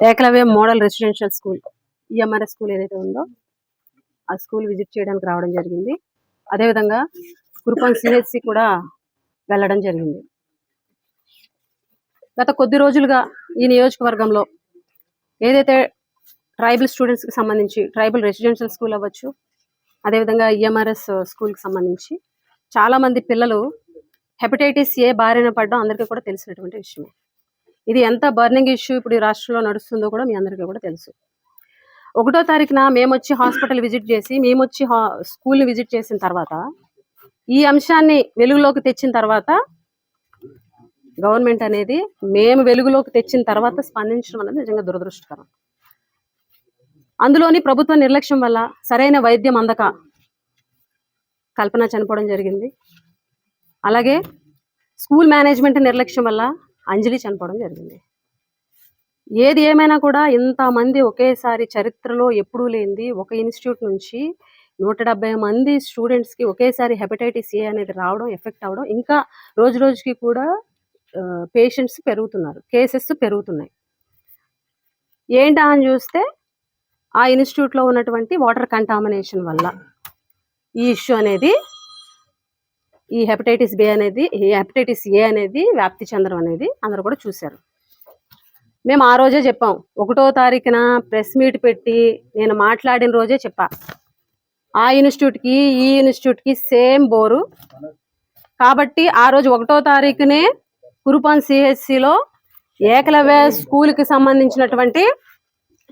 Eklavya model residential school EMRS school ఏదైతే ఉందో ఆ స్కూల్ విజిట్ చేయడానికి రావడం జరిగింది. అదేవిధంగా కురుపాం సిహెచ్సి కూడా వెళ్ళడం జరిగింది. గత కొద్ది రోజులుగా ఈ నియోజకవర్గంలో ఏదైతే ట్రైబల్ స్టూడెంట్స్కి సంబంధించి ట్రైబల్ రెసిడెన్షియల్ స్కూల్ అవ్వచ్చు అదేవిధంగా ఈఎంఆర్ఎస్ స్కూల్కి సంబంధించి చాలామంది పిల్లలు హెపటైటిస్ ఏ బారిన పడ్డం అందరికీ కూడా తెలిసినటువంటి విషయమే. ఇది ఎంత బర్నింగ్ ఇష్యూ ఇప్పుడు ఈ రాష్ట్రంలో నడుస్తుందో కూడా మీ అందరికీ కూడా తెలుసు. ఒకటో తారీఖున మేము వచ్చి హాస్పిటల్ విజిట్ చేసి మేము వచ్చి హా- స్కూల్ని విజిట్ చేసిన తర్వాత ఈ అంశాన్ని వెలుగులోకి తెచ్చిన తర్వాత గవర్నమెంట్ అనేది మేము వెలుగులోకి తెచ్చిన తర్వాత స్పందించడం అనేది నిజంగా దురదృష్టకరం. అందులోని ప్రభుత్వ నిర్లక్ష్యం వల్ల సరైన వైద్యం అందక కల్పన చనిపోవడం జరిగింది. అలాగే స్కూల్ మేనేజ్మెంట్ నిర్లక్ష్యం వల్ల అంజలి చనిపోవడం జరిగింది. ఏది ఏమైనా కూడా ఇంతమంది ఒకేసారి చరిత్రలో ఎప్పుడూ లేనిది ఒక ఇన్స్టిట్యూట్ నుంచి నూట డెబ్బై మంది స్టూడెంట్స్కి ఒకేసారి హెపటైటిస్ ఏ అనేది రావడం ఎఫెక్ట్ అవ్వడం ఇంకా రోజు రోజుకి కూడా పేషెంట్స్ పెరుగుతున్నారు కేసెస్ పెరుగుతున్నాయి. ఏంటా అని చూస్తే ఆ ఇన్స్టిట్యూట్లో ఉన్నటువంటి వాటర్ కంటామినేషన్ వల్ల ఈ ఇష్యూ అనేది ఈ హెపటైటిస్ బి అనేది ఈ హెపటైటిస్ ఏ అనేది వ్యాప్తి చెందడం అనేది అందరూ కూడా చూశారు. మేము ఆ రోజే చెప్పాం ఒకటో తారీఖున ప్రెస్ మీట్ పెట్టి నేను మాట్లాడిన రోజే చెప్పా. ఆ ఇన్స్టిట్యూట్కి ఈ ఇన్స్టిట్యూట్కి సేమ్ బోరు. కాబట్టి ఆ రోజు ఒకటో తారీఖునే కురుపాన్ సిహెచ్సిలో ఏకలవ్య స్కూల్కి సంబంధించినటువంటి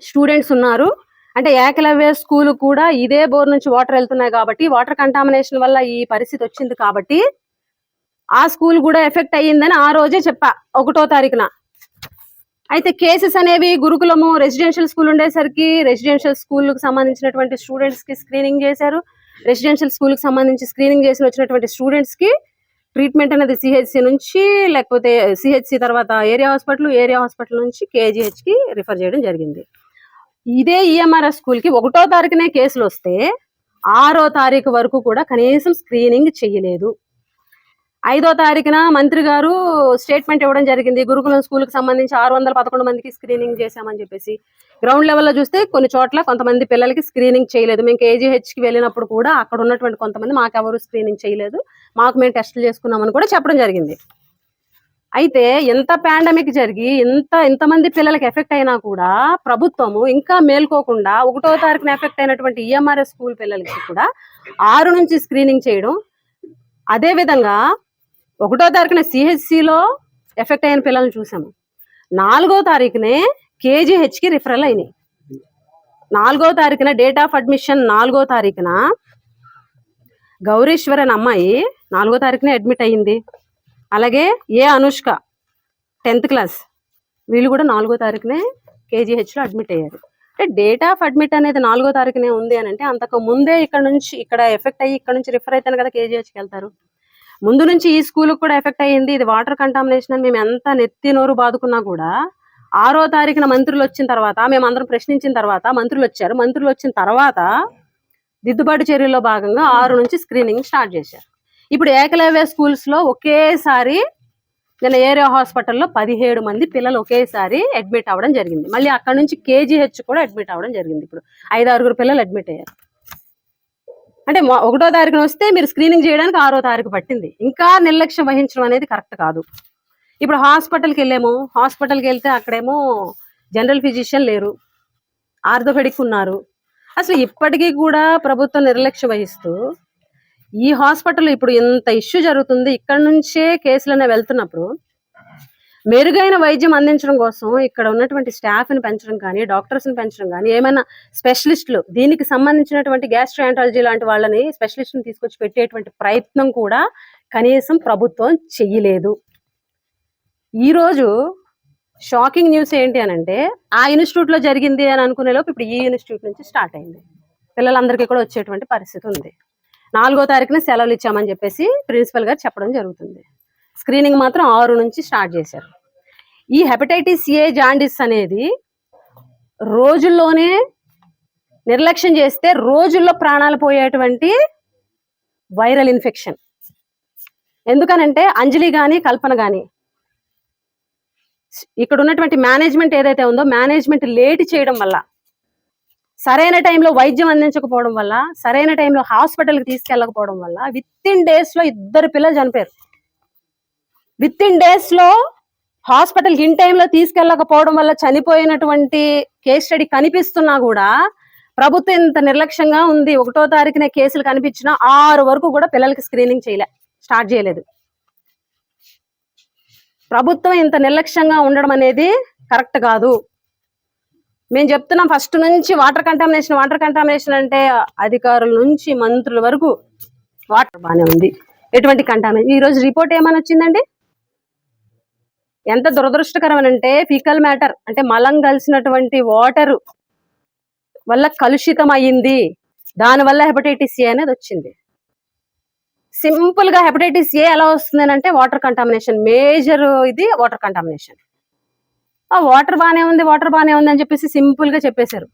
స్టూడెంట్స్ ఉన్నారు. అంటే ఏకలవ్య స్కూల్ కూడా ఇదే బోర్ నుంచి వాటర్ వెళ్తున్నాయి కాబట్టి వాటర్ కంటామినేషన్ వల్ల ఈ పరిస్థితి వచ్చింది కాబట్టి ఆ స్కూల్ కూడా ఎఫెక్ట్ అయ్యిందని ఆ రోజే చెప్పా ఒకటో తారీఖున. అయితే కేసెస్ అనేవి గురుకులము రెసిడెన్షియల్ స్కూల్ ఉండేసరికి రెసిడెన్షియల్ స్కూల్కి సంబంధించినటువంటి స్టూడెంట్స్కి స్క్రీనింగ్ చేశారు. రెసిడెన్షియల్ స్కూల్కి సంబంధించి స్క్రీనింగ్ చేసి వచ్చినటువంటి స్టూడెంట్స్కి ట్రీట్మెంట్ అనేది సిహెచ్సి నుంచి లేకపోతే సిహెచ్సి తర్వాత ఏరియా హాస్పిటల్ ఏరియా హాస్పిటల్ నుంచి కేజీహెచ్కి కి రిఫర్ చేయడం జరిగింది. ఇదే ఈఎంఆర్ఎస్ స్కూల్కి ఒకటో తారీఖునే కేసులు వస్తే ఆరో తారీఖు వరకు కూడా కనీసం స్క్రీనింగ్ చేయలేదు ఐదో తారీఖున మంత్రి గారు స్టేట్మెంట్ ఇవ్వడం జరిగింది. గురుకులం స్కూల్కి సంబంధించి ఆరు వందల పదకొండు మందికి స్క్రీనింగ్ చేశామని చెప్పేసి గ్రౌండ్ లెవెల్లో చూస్తే కొన్ని చోట్ల కొంతమంది పిల్లలకి స్క్రీనింగ్ చేయలేదు. మేము కేజీహెచ్కి కి వెళ్ళినప్పుడు కూడా అక్కడ ఉన్నటువంటి కొంతమంది మాకెవరు స్క్రీనింగ్ చేయలేదు. మాకు మేము టెస్టులు చేసుకున్నామని కూడా చెప్పడం జరిగింది. అయితే ఎంత పాండమిక్ జరిగి ఎంత ఎంతమంది పిల్లలకి ఎఫెక్ట్ అయినా కూడా ప్రభుత్వము ఇంకా మేల్కోకుండా ఒకటో తారీఖున ఎఫెక్ట్ అయినటువంటి ఈఎంఆర్ఎస్ స్కూల్ పిల్లలకి కూడా ఆరు నుంచి స్క్రీనింగ్ చేయడం. అదే విధంగా ఒకటో తారీఖున సిహెచ్సిలో ఎఫెక్ట్ అయిన పిల్లల్ని చూసాము. నాలుగో తారీఖునే కేజీహెచ్కి రిఫరల్ అయినాయి. నాలుగో తారీఖున డేట్ ఆఫ్ అడ్మిషన్ నాలుగో తారీఖున గౌరీశ్వర్ అని అమ్మాయి నాలుగో తారీఖునే అడ్మిట్ అయ్యింది. అలాగే ఏ అనుష్క టెన్త్ క్లాస్ వీళ్ళు కూడా నాలుగో తారీఖునే కేజీహెచ్లో అడ్మిట్ అయ్యారు. అంటే డేట్ ఆఫ్ అడ్మిట్ అనేది నాలుగో తారీఖునే ఉంది అని అంటే అంతకు ముందే ఇక్కడ నుంచి ఇక్కడ ఎఫెక్ట్ అయ్యి ఇక్కడ నుంచి రిఫర్ అయితేనే కదా కేజీహెచ్కి వెళ్తారు. ముందు నుంచి ఈ స్కూల్కి కూడా ఎఫెక్ట్ అయ్యింది ఇది వాటర్ కంటామినేషన్ అని మేము ఎంత నెత్తి నోరు బాదుకున్నా కూడా ఆరో తారీఖున మంత్రులు వచ్చిన తర్వాత మేము అందరం ప్రశ్నించిన తర్వాత మంత్రులు వచ్చారు. మంత్రులు వచ్చిన తర్వాత దిద్దుబాటు చర్యల్లో భాగంగా ఆరు నుంచి స్క్రీనింగ్ స్టార్ట్ చేశారు. ఇప్పుడు ఏకలవ్య స్కూల్స్లో ఒకేసారి నిన్న ఏరియా హాస్పిటల్లో పదిహేడు మంది పిల్లలు ఒకేసారి అడ్మిట్ అవ్వడం జరిగింది. మళ్ళీ అక్కడ నుంచి కేజీహెచ్ కూడా అడ్మిట్ అవ్వడం జరిగింది. ఇప్పుడు ఐదు ఆరుగురు పిల్లలు అడ్మిట్ అయ్యారు. అంటే ఒకటో తారీఖున వస్తే మీరు స్క్రీనింగ్ చేయడానికి ఆరో తారీఖు పట్టింది. ఇంకా నిర్లక్ష్యం వహించడం అనేది కరెక్ట్ కాదు. ఇప్పుడు హాస్పిటల్కి వెళ్ళాము. హాస్పిటల్కి వెళ్తే అక్కడేమో జనరల్ ఫిజిషియన్ లేరు. ఆర్థోపెడిక్ ఉన్నారు. అసలు ఇప్పటికీ కూడా ప్రభుత్వం నిర్లక్ష్యం వహిస్తూ ఈ హాస్పిటల్ ఇప్పుడు ఇంత ఇష్యూ జరుగుతుంది. ఇక్కడ నుంచే కేసులనే వెళ్తున్నప్పుడు మెరుగైన వైద్యం అందించడం కోసం ఇక్కడ ఉన్నటువంటి స్టాఫ్ని పెంచడం కానీ డాక్టర్స్ని పెంచడం కానీ ఏమైనా స్పెషలిస్టులు దీనికి సంబంధించినటువంటి గ్యాస్ట్రాంటాలజీ లాంటి వాళ్ళని స్పెషలిస్ట్ని తీసుకొచ్చి పెట్టేటువంటి ప్రయత్నం కూడా కనీసం ప్రభుత్వం చెయ్యలేదు. ఈరోజు షాకింగ్ న్యూస్ ఏంటి అని అంటే ఆ ఇన్స్టిట్యూట్లో జరిగింది అని అనుకునే లోపు ఇప్పుడు ఈ ఇన్స్టిట్యూట్ నుంచి స్టార్ట్ అయింది. పిల్లలందరికీ కూడా వచ్చేటువంటి పరిస్థితి ఉంది. నాలుగో తారీఖున సెలవులు ఇచ్చామని చెప్పేసి ప్రిన్సిపల్ గారు చెప్పడం జరుగుతుంది. స్క్రీనింగ్ మాత్రం ఆరు నుంచి స్టార్ట్ చేశారు. ఈ హెపటైటిస్ ఏ జాండిస్ అనేది రోజుల్లోనే నిర్లక్ష్యం చేస్తే రోజుల్లో ప్రాణాలు పోయేటువంటి వైరల్ ఇన్ఫెక్షన్. ఎందుకనంటే అంజలి కానీ కల్పన కానీ ఇక్కడ ఉన్నటువంటి మేనేజ్మెంట్ ఏదైతే ఉందో మేనేజ్మెంట్ లేట్ చేయడం వల్ల సరైన టైంలో వైద్యం అందించకపోవడం వల్ల సరైన టైంలో హాస్పిటల్కి తీసుకెళ్ళకపోవడం వల్ల విత్ ఇన్ డేస్లో ఇద్దరు పిల్లలు చనిపోయారు. విత్ ఇన్ డేస్లో హాస్పిటల్ హాస్పిటల్కి ఇన్ టైంలో తీసుకెళ్ళకపోవడం వల్ల చనిపోయినటువంటి కేస్ స్టడీ కనిపిస్తున్నా కూడా ప్రభుత్వం ఇంత నిర్లక్ష్యంగా ఉంది ఒకటో తారీఖున కేసులు కనిపించిన ఆరు వరకు కూడా పిల్లలకి స్క్రీనింగ్ చేయలే స్టార్ట్ చేయలేదు. ప్రభుత్వం ఇంత నిర్లక్ష్యంగా ఉండడం అనేది కరెక్ట్ కాదు. మేము చెప్తున్నాం ఫస్ట్ నుంచి వాటర్ కంటామినేషన్ వాటర్ కంటామినేషన్ అంటే అధికారుల నుంచి మంత్రుల వరకు వాటర్ బాగానే ఉంది. ఎటువంటి కంటామినేషన్ ఈ రోజు రిపోర్ట్ ఏమని వచ్చిందండి? ఎంత దురదృష్టకరం అంటే ఫికల్ మ్యాటర్ అంటే మలం కలిసినటువంటి వాటర్ వల్ల కలుషితం అయ్యింది. దానివల్ల హెపటైటిస్ ఏ అనేది వచ్చింది. సింపుల్గా హెపటైటిస్ ఏ ఎలా వస్తుంది అంటే వాటర్ కంటామినేషన్ మేజర్ ఇది వాటర్ కంటామినేషన్ వాటర్ బానే ఉంది వాటర్ బానే ఉంది అని చెప్పేసి సింపుల్గా చెప్పేశారు.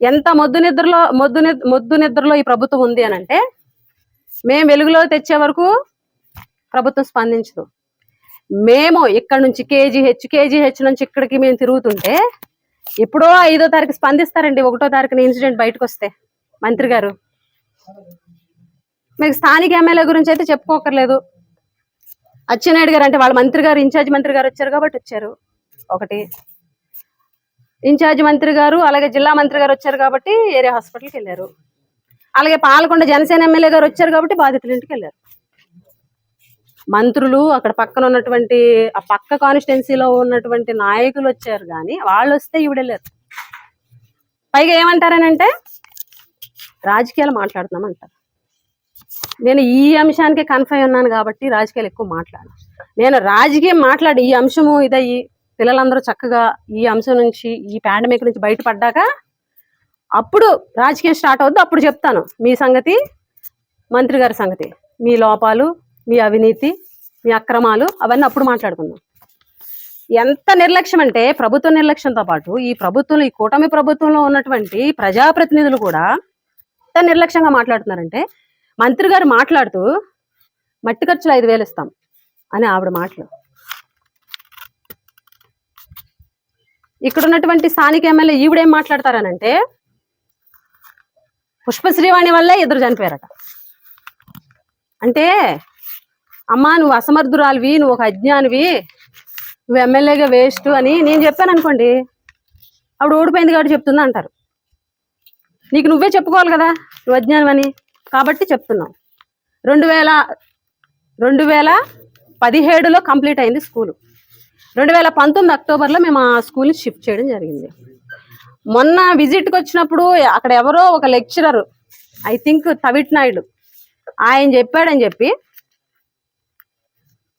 ఎంత మొద్దు నిద్రలో మొద్దు మొద్దు నిద్రలో ఈ ప్రభుత్వం ఉంది అని అంటే మేము వెలుగులో తెచ్చే వరకు ప్రభుత్వం స్పందించదు. మేము ఇక్కడ నుంచి కేజీహెచ్ కేజీహెచ్ నుంచి ఇక్కడికి మేము తిరుగుతుంటే ఎప్పుడో ఐదో తారీఖు స్పందిస్తారండి ఒకటో తారీఖున ఇన్సిడెంట్ బయటకు వస్తే మంత్రి గారు. మీకు స్థానిక ఎమ్మెల్యే గురించి అయితే చెప్పుకోకర్లేదు అచ్చెన్నాయుడు గారు అంటే వాళ్ళ మంత్రి గారు ఇన్ఛార్జ్ మంత్రి గారు వచ్చారు కాబట్టి వచ్చారు. ఒకటి. ఇన్ఛార్జ్ మంత్రి గారు అలాగే జిల్లా మంత్రి గారు వచ్చారు కాబట్టి ఏరియా హాస్పిటల్కి వెళ్ళారు. అలాగే పాలకొండ జనసేన ఎమ్మెల్యే గారు వచ్చారు కాబట్టి బాధితుల ఇంటికి వెళ్ళారు. మంత్రులు అక్కడ పక్కన ఉన్నటువంటి ఆ పక్క కాన్స్టిట్యున్సీలో ఉన్నటువంటి నాయకులు వచ్చారు కానీ వాళ్ళు వస్తే ఈవిడ వెళ్ళారు. పైగా ఏమంటారనంటే రాజకీయాలు మాట్లాడుతున్నాం అంటారు. నేను ఈ అంశానికి కన్ఫై ఉన్నాను కాబట్టి రాజకీయాలు ఎక్కువ మాట్లాడు నేను రాజకీయం మాట్లాడి ఈ అంశము ఇదయ్యి పిల్లలందరూ చక్కగా ఈ అంశం నుంచి ఈ పాండమిక్ నుంచి బయటపడ్డాక అప్పుడు రాజకీయం స్టార్ట్ అవుద్ది అప్పుడు చెప్తాను. మీ సంగతి మంత్రి గారి సంగతి మీ లోపాలు మీ అవినీతి మీ అక్రమాలు అవన్నీ అప్పుడు మాట్లాడుకుందాం. ఎంత నిర్లక్ష్యం అంటే ప్రభుత్వ నిర్లక్ష్యంతో పాటు ఈ ప్రభుత్వంలో ఈ కూటమి ప్రభుత్వంలో ఉన్నటువంటి ప్రజాప్రతినిధులు కూడా ఎంత నిర్లక్ష్యంగా మాట్లాడుతున్నారంటే మంత్రి గారు మాట్లాడుతూ మట్టి ఖర్చులు ఐదు వేలు ఇస్తాం అని ఆవిడ మాటలు. ఇక్కడ ఉన్నటువంటి స్థానిక ఎమ్మెల్యే ఈవిడేం మాట్లాడతారనంటే పుష్పశ్రీవాణి వల్లే ఇద్దరు చనిపోయారట. అంటే అమ్మా నువ్వు అసమర్థురాలివి నువ్వు ఒక అజ్ఞానివి నువ్వు ఎమ్మెల్యేగా వేస్ట్ అని నేను చెప్పాను అనుకోండి ఆవిడ ఓడిపోయింది కాబట్టి చెప్తుందా అంటారు నీకు నువ్వే చెప్పుకోవాలి కదా నువ్వు అజ్ఞానం అని కాబట్టి చెప్తున్నాం. రెండు వేల రెండు వేల పదిహేడులో కంప్లీట్ అయింది స్కూలు. రెండు వేల పంతొమ్మిది అక్టోబర్లో మేము ఆ స్కూల్ని షిఫ్ట్ చేయడం జరిగింది. మొన్న విజిట్కి వచ్చినప్పుడు అక్కడ ఎవరో ఒక lecturer I think Tavit Naidu ఆయన చెప్పాడని చెప్పి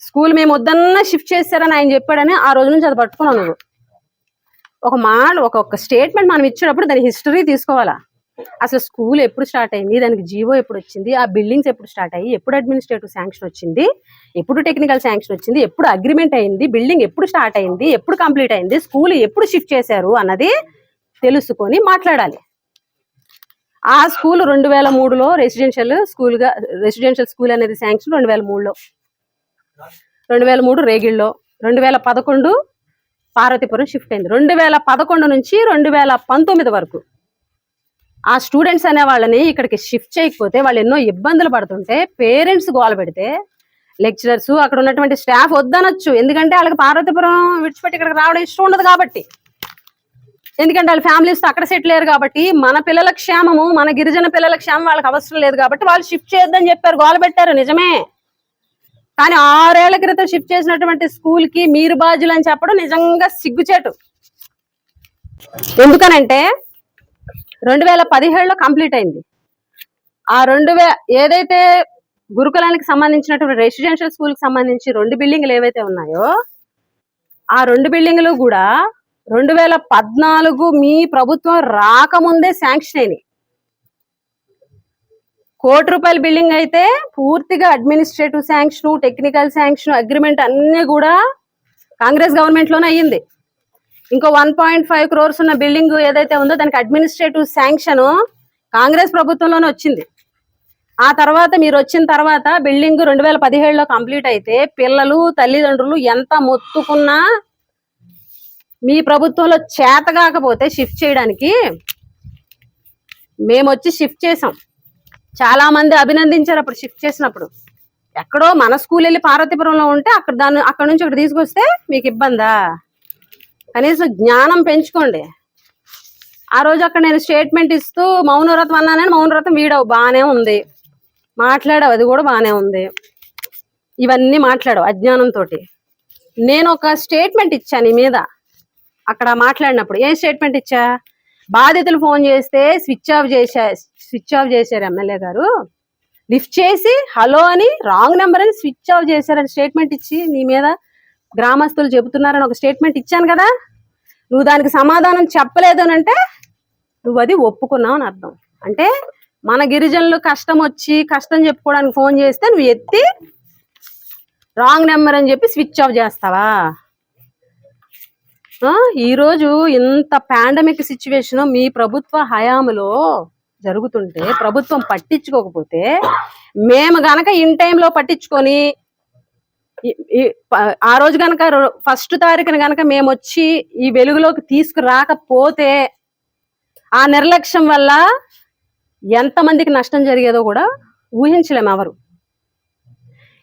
స్కూల్ మేము వద్దన్నా షిఫ్ట్ చేస్తారని ఆయన చెప్పాడని ఆ రోజు నుంచి అది పట్టుకున్నాను నువ్వు. ఒక మాట ఒక ఒక స్టేట్మెంట్ మనం ఇచ్చేటప్పుడు దాని హిస్టరీ తీసుకోవాలా? అసలు స్కూల్ ఎప్పుడు స్టార్ట్ అయింది? దానికి జీవో ఎప్పుడు వచ్చింది? ఆ బిల్డింగ్స్ ఎప్పుడు స్టార్ట్ అయ్యి ఎప్పుడు అడ్మినిస్ట్రేటివ్ శాంక్షన్ వచ్చింది? ఎప్పుడు టెక్నికల్ శాంక్షన్ వచ్చింది? ఎప్పుడు అగ్రిమెంట్ అయింది? బిల్డింగ్ ఎప్పుడు స్టార్ట్ అయింది? ఎప్పుడు కంప్లీట్ అయింది? స్కూల్ ఎప్పుడు షిఫ్ట్ చేశారు? అన్నది తెలుసుకొని మాట్లాడాలి. ఆ స్కూల్ రెండు వేల మూడులో రెసిడెన్షియల్ స్కూల్గా రెసిడెన్షియల్ స్కూల్ అనేది శాంక్షన్ రెండు వేల మూడులో. రెండు వేల మూడు రేగిల్లో రెండు వేల పదకొండు పార్వతీపురం షిఫ్ట్ అయింది. రెండు వేల పదకొండు నుంచి రెండు వేల పంతొమ్మిది వరకు. ఆ స్టూడెంట్స్ అనే వాళ్ళని ఇక్కడికి షిఫ్ట్ చేయకపోతే వాళ్ళు ఎన్నో ఇబ్బందులు పడుతుంటే పేరెంట్స్ గోల పెడితే లెక్చరర్స్ అక్కడ ఉన్నటువంటి స్టాఫ్ వద్దనొచ్చు. ఎందుకంటే వాళ్ళకి పార్వతీపురం విడిచిపెట్టి ఇక్కడికి రావడం ఇష్టం ఉండదు కాబట్టి. ఎందుకంటే వాళ్ళ ఫ్యామిలీస్ అక్కడ సెటిల్ అయ్యారు కాబట్టి మన పిల్లల క్షేమము మన గిరిజన పిల్లల క్షేమం వాళ్ళకి అవసరం లేదు కాబట్టి వాళ్ళు షిఫ్ట్ చేయొద్దని చెప్పారు గోల పెట్టారు నిజమే. కానీ ఆరేళ్ళ క్రితం షిఫ్ట్ చేసినటువంటి స్కూల్కి మీరు బాధ్యులు అని చెప్పడం నిజంగా సిగ్గుచేటు. ఎందుకనంటే రెండు వేల పదిహేడులో కంప్లీట్ అయింది. ఆ రెండు వే ఏదైతే గురుకులానికి సంబంధించినటువంటి రెసిడెన్షియల్ స్కూల్కి సంబంధించి రెండు బిల్డింగ్లు ఏవైతే ఉన్నాయో ఆ రెండు బిల్డింగ్లు కూడా రెండు వేల పద్నాలుగు మీ ప్రభుత్వం రాకముందే శాంక్షన్ అయినాయి. కోటి రూపాయల బిల్డింగ్ అయితే పూర్తిగా administrative sanction technical sanction agreement అన్ని కూడా కాంగ్రెస్ గవర్నమెంట్లోనే అయ్యింది. ఇంకో వన్ పాయింట్ ఫైవ్ క్రోర్స్ ఉన్న బిల్డింగ్ ఏదైతే ఉందో దానికి అడ్మినిస్ట్రేటివ్ శాంక్షన్ కాంగ్రెస్ ప్రభుత్వంలోనే వచ్చింది. ఆ తర్వాత మీరు వచ్చిన తర్వాత బిల్డింగ్ రెండు వేల పదిహేడులో కంప్లీట్ అయితే పిల్లలు తల్లిదండ్రులు ఎంత మొత్తుకున్నా మీ ప్రభుత్వంలో చేత కాకపోతే షిఫ్ట్ చేయడానికి మేము వచ్చి షిఫ్ట్ చేసాం చాలా మంది అభినందించారు అప్పుడు షిఫ్ట్ చేసినప్పుడు. ఎక్కడో మన స్కూల్ వెళ్ళి పార్వతీపురంలో ఉంటే అక్కడ దాన్ని అక్కడ నుంచి ఇక్కడ తీసుకొస్తే మీకు ఇబ్బందా? కనీసం జ్ఞానం పెంచుకోండి. ఆ రోజు అక్కడ నేను స్టేట్మెంట్ ఇస్తూ మౌనవ్రతం అన్నానని మౌనవ్రతం వీడవు బాగానే ఉంది. మాట్లాడావు అది కూడా బాగానే ఉంది. ఇవన్నీ మాట్లాడవు అజ్ఞానంతో నేను ఒక స్టేట్మెంట్ ఇచ్చా నీ మీద. అక్కడ మాట్లాడినప్పుడు ఏం స్టేట్మెంట్ ఇచ్చా? బాధితులు ఫోన్ చేస్తే స్విచ్ ఆఫ్ చేశా స్విచ్ ఆఫ్ చేశారు ఎమ్మెల్యే గారు. లిఫ్ట్ చేసి హలో అని రాంగ్ నెంబర్ అని స్విచ్ ఆఫ్ చేశారని స్టేట్మెంట్ ఇచ్చి నీ మీద గ్రామస్తులు చెబుతున్నారని ఒక స్టేట్మెంట్ ఇచ్చాను కదా. నువ్వు దానికి సమాధానం చెప్పలేదు అని అంటే నువ్వు అది ఒప్పుకున్నావు అని అర్థం. అంటే మన గిరిజనులు కష్టం వచ్చి కష్టం చెప్పుకోవడానికి ఫోన్ చేస్తే నువ్వు ఎత్తి రాంగ్ నెంబర్ అని చెప్పి స్విచ్ ఆఫ్ చేస్తావా? ఈరోజు ఇంత పాండమిక్ సిచ్యువేషన్ మీ ప్రభుత్వ హయాములో జరుగుతుంటే ప్రభుత్వం పట్టించుకోకపోతే మేము గనక ఇన్ టైంలో పట్టించుకొని ఆ రోజు కనుక ఫస్ట్ తారీఖున కనుక మేము వచ్చి ఈ వెలుగులోకి తీసుకురాకపోతే ఆ నిర్లక్ష్యం వల్ల ఎంతమందికి నష్టం జరిగేదో కూడా ఊహించలేము ఎవరు.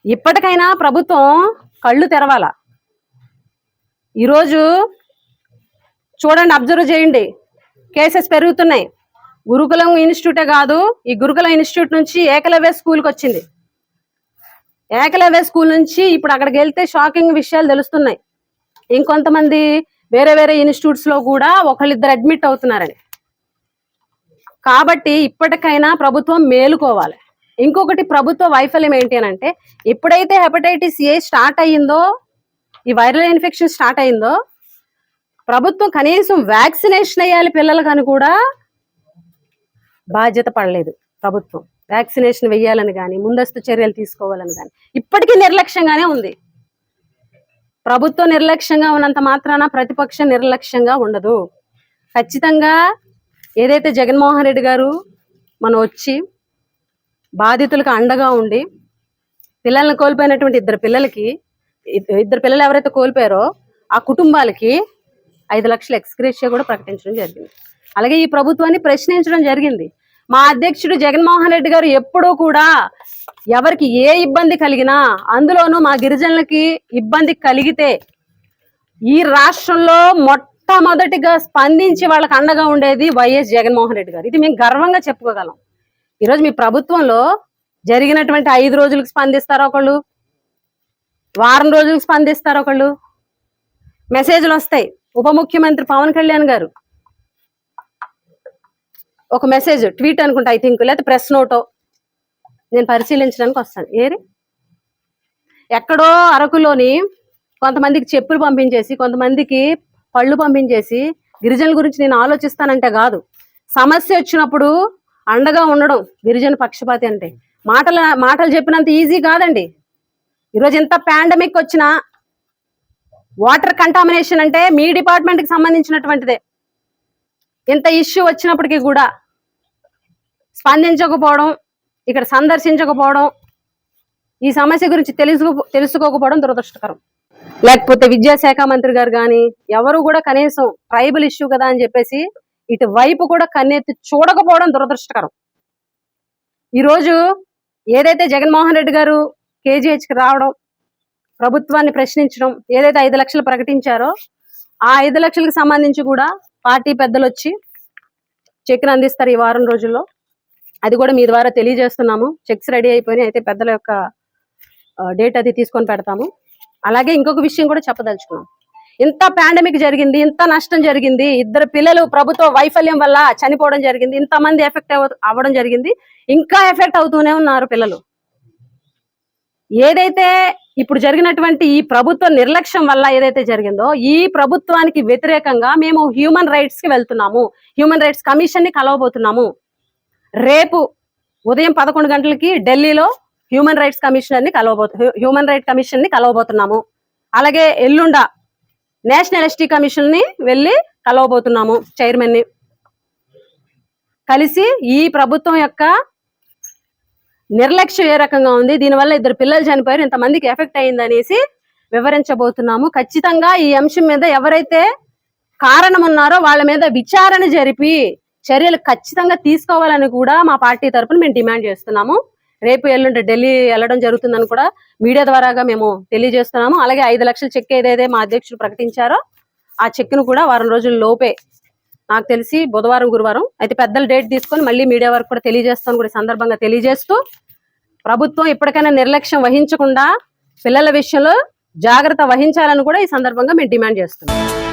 ఇప్పటికైనా ప్రభుత్వం కళ్ళు తెరవాల. ఈరోజు చూడండి అబ్జర్వ్ చేయండి. కేసెస్ పెరుగుతున్నాయి. గురుకులం ఇన్స్టిట్యూటే కాదు ఈ గురుకులం ఇన్స్టిట్యూట్ నుంచి ఏకలవ్య స్కూల్కి వచ్చింది ఏకలవ్య స్కూల్ నుంచి ఇప్పుడు అక్కడికి వెళ్తే షాకింగ్ విషయాలు తెలుస్తున్నాయి. ఇంకొంతమంది వేరే వేరే ఇన్స్టిట్యూట్స్లో కూడా ఒకళ్ళిద్దరు అడ్మిట్ అవుతున్నారని. కాబట్టి ఇప్పటికైనా ప్రభుత్వం మేలుకోవాలి. ఇంకొకటి ప్రభుత్వ వైఫల్యం ఏంటి అని అంటే ఎప్పుడైతే హెపటైటిస్ ఏ స్టార్ట్ అయ్యిందో ఈ వైరల్ ఇన్ఫెక్షన్ స్టార్ట్ అయిందో ప్రభుత్వం కనీసం వ్యాక్సినేషన్ అయ్యాలి పిల్లలకు అని కూడా బాధ్యత పడలేదు ప్రభుత్వం. వ్యాక్సినేషన్ వెయ్యాలని కానీ ముందస్తు చర్యలు తీసుకోవాలని కానీ ఇప్పటికీ నిర్లక్ష్యంగానే ఉంది. ప్రభుత్వం నిర్లక్ష్యంగా ఉన్నంత మాత్రాన ప్రతిపక్షం నిర్లక్ష్యంగా ఉండదు. ఖచ్చితంగా ఏదైతే జగన్మోహన్ రెడ్డి గారు మనం వచ్చి బాధితులకు అండగా ఉండి పిల్లల్ని కోల్పోయినటువంటి ఇద్దరు పిల్లలకి ఇద్దరు పిల్లలు ఎవరైతే కోల్పోయారో ఆ కుటుంబాలకి ఐదు లక్షల ఎక్స్గ్రేషియా కూడా ప్రకటించడం జరిగింది. అలాగే ఈ ప్రభుత్వాన్ని ప్రశ్నించడం జరిగింది. మా అధ్యక్షుడు జగన్మోహన్ రెడ్డి గారు ఎప్పుడూ కూడా ఎవరికి ఏ ఇబ్బంది కలిగినా అందులోనూ మా గిరిజనులకి ఇబ్బంది కలిగితే ఈ రాష్ట్రంలో మొట్టమొదటిగా స్పందించి వాళ్ళకి అండగా ఉండేది వైఎస్ జగన్మోహన్ రెడ్డి గారు. ఇది మేము గర్వంగా చెప్పుకోగలం. ఈరోజు మీ ప్రభుత్వంలో జరిగినటువంటి ఐదు రోజులకు స్పందిస్తారు ఒకళ్ళు? వారం రోజులకు స్పందిస్తారు ఒకళ్ళు? మెసేజ్లు వస్తాయి. ఉప ముఖ్యమంత్రి పవన్ కళ్యాణ్ గారు ఒక మెసేజ్ ట్వీట్ అనుకుంటా ఐ థింక్ లేకపోతే ప్రెస్ నోటో నేను పరిశీలించడానికి వస్తాను. ఏరి ఎక్కడో అరకులోని కొంతమందికి చెప్పులు పంపించేసి కొంతమందికి పళ్ళు పంపించేసి గిరిజనుల గురించి నేను ఆలోచిస్తానంటే కాదు. సమస్య వచ్చినప్పుడు అండగా ఉండడం గిరిజన పక్షపాతి అంటే. మాటల మాటలు చెప్పినంత ఈజీ కాదండి. ఈరోజు ఎంత పాండమిక్ వచ్చినా వాటర్ కంటామినేషన్ అంటే మీ డిపార్ట్మెంట్కి సంబంధించినటువంటిదే. ఇంత ఇష్యూ వచ్చినప్పటికీ కూడా స్పందించకపోవడం ఇక్కడ సందర్శించకపోవడం ఈ సమస్య గురించి తెలుసు తెలుసుకోకపోవడం దురదృష్టకరం. లేకపోతే విద్యాశాఖ మంత్రి గారు కానీ ఎవరు కూడా కనీసం ట్రైబల్ ఇష్యూ కదా అని చెప్పేసి ఇటు వైపు కూడా కన్నెత్తి చూడకపోవడం దురదృష్టకరం. ఈరోజు ఏదైతే జగన్మోహన్ రెడ్డి గారు కేజీహెచ్కి కి రావడం ప్రభుత్వాన్ని ప్రశ్నించడం ఏదైతే ఐదు లక్షలు ప్రకటించారో ఆ ఐదు లక్షలకు సంబంధించి కూడా పార్టీ పెద్దలు వచ్చి చెక్ను అందిస్తారు ఈ వారం రోజుల్లో. అది కూడా మీ ద్వారా తెలియజేస్తున్నాము. చెక్స్ రెడీ అయిపోయినాయి. అయితే పెద్దల యొక్క డేట్ అది తీసుకొని పెడతాము. అలాగే ఇంకొక విషయం కూడా చెప్పదలుచుకున్నాం. ఇంత పాండమిక్ జరిగింది ఇంత నష్టం జరిగింది ఇద్దరు పిల్లలు ప్రభుత్వ వైఫల్యం వల్ల చనిపోవడం జరిగింది ఇంతమంది ఎఫెక్ట్ అవ్వడం జరిగింది ఇంకా ఎఫెక్ట్ అవుతూనే ఉన్నారు పిల్లలు. ఏదైతే ఇప్పుడు జరిగినటువంటి ఈ ప్రభుత్వ నిర్లక్ష్యం వల్ల ఏదైతే జరిగిందో ఈ ప్రభుత్వానికి వ్యతిరేకంగా మేము హ్యూమన్ రైట్స్కి వెళ్తున్నాము. హ్యూమన్ రైట్స్ కమిషన్ని కలవబోతున్నాము. రేపు ఉదయం పదకొండు గంటలకి ఢిల్లీలో హ్యూమన్ రైట్స్ కమిషనర్ని కలవబోతు హ్యూమన్ రైట్ కమిషన్ని కలవబోతున్నాము. అలాగే ఎల్లుండ నేషనల్ ఎస్టీ కమిషన్ని వెళ్ళి కలవబోతున్నాము చైర్మన్ని. కలిసి ఈ ప్రభుత్వం యొక్క నిర్లక్ష్యం ఏ రకంగా ఉంది దీనివల్ల ఇద్దరు పిల్లలు చనిపోయారు ఇంతమందికి ఎఫెక్ట్ అయిందనేసి వివరించబోతున్నాము. ఖచ్చితంగా ఈ అంశం మీద ఎవరైతే కారణం ఉన్నారో వాళ్ళ మీద విచారణ జరిపి చర్యలు ఖచ్చితంగా తీసుకోవాలని కూడా మా పార్టీ తరపున మేము డిమాండ్ చేస్తున్నాము. రేపు ఎల్లుండి ఢిల్లీ వెళ్ళడం జరుగుతుందని కూడా మీడియా ద్వారాగా మేము తెలియజేస్తున్నాము. అలాగే ఐదు లక్షల చెక్ ఏదైతే మా అధ్యక్షులు ప్రకటించారో ఆ చెక్ను కూడా వారం రోజుల లోపే నాకు తెలిసి బుధవారం గురువారం అయితే పెద్దలు డేట్ తీసుకొని మళ్ళీ మీడియా వరకు కూడా తెలియజేస్తాను కూడా ఈ సందర్భంగా తెలియజేస్తూ ప్రభుత్వం ఇప్పటికైనా నిర్లక్ష్యం వహించకుండా పిల్లల విషయంలో జాగ్రత్త వహించాలని కూడా ఈ సందర్భంగా మేము డిమాండ్ చేస్తున్నాం.